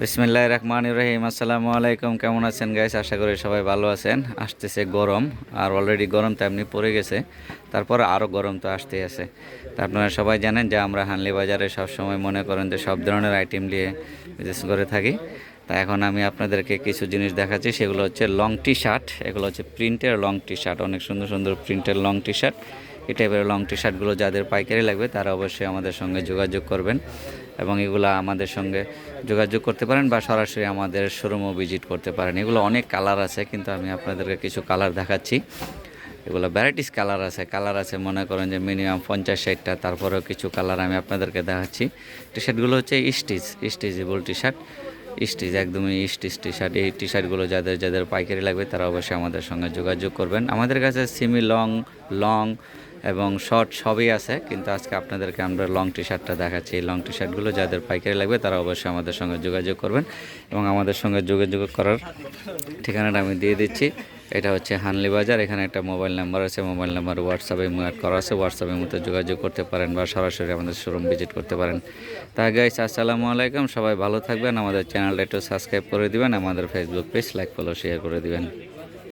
বিসমিল্লাহ রহমান রহিম। আসসালামু আলাইকুম কেমন আছেন গাইস আশা করি সবাই ভালো আছেন। আসতেছে গরম, আর অলরেডি গরম তো এমনি পড়ে গেছে। তারপর আরও গরম তো আসতেই আছে। তা আপনারা সবাই জানেন যে আমরা হানলি বাজারে সবসময় মনে করেন যে সব ধরনের আইটেম নিয়ে বিজনেস করে থাকি। তা এখন আমি আপনাদেরকে কিছু জিনিস দেখাচ্ছি। সেগুলো হচ্ছে লং টি শার্ট এগুলো হচ্ছে প্রিন্টের লং টি শার্ট অনেক সুন্দর সুন্দর প্রিন্টের লং টি শার্ট এই টাইপের লং টি শার্টগুলো যাদের পাইকারি লাগবে, তারা অবশ্যই আমাদের সঙ্গে যোগাযোগ করবেন। এবং এগুলো আমাদের সঙ্গে যোগাযোগ করতে পারেন বা সরাসরি আমাদের শোরুমও ভিজিট করতে পারেন। এগুলো অনেক কালার আছে, কিন্তু আমি আপনাদেরকে কিছু কালার দেখাচ্ছি। এগুলো ভ্যারাইটিস কালার আছে। কালার আছে, মনে করেন যে মিনিমাম পঞ্চাশ ষাটটা, তারপরেও কিছু কালার আমি আপনাদেরকে দেখাচ্ছি। টি শার্টগুলো হচ্ছে stitch, stitchable T shirt stitch একদমই স্টিচ টি শার্ট এই টি শার্টগুলো যাদের যাদের পাইকারি লাগবে, তারা অবশ্যই আমাদের সঙ্গে যোগাযোগ করবেন। আমাদের কাছে সিমি লং লং এবং শর্ট সবই আছে, কিন্তু আজকে আপনাদেরকে আমরা লং টি শার্টটা দেখাচ্ছি। এই লং টি শার্টগুলো যাদের পাইকারি লাগবে, তারা অবশ্যই আমাদের সঙ্গে যোগাযোগ করবেন এবং আমাদের সঙ্গে যোগাযোগ করার ঠিকানাটা আমি দিয়ে দিচ্ছি। এটা হচ্ছে হানলি বাজার, এখানে একটা মোবাইল নাম্বার আছে, মোবাইল নাম্বার হোয়াটসঅ্যাপে অ্যাড করা আছে। হোয়াটসঅ্যাপের মধ্যে যোগাযোগ করতে পারেন বা সরাসরি আমাদের শোরুম ভিজিট করতে পারেন। তা গাইস আসসালামু আলাইকুম, সবাই ভালো থাকবেন। আমাদের চ্যানেলটা একটু সাবস্ক্রাইব করে দিবেন, আমাদের Facebook page like follow share করে দিবেন।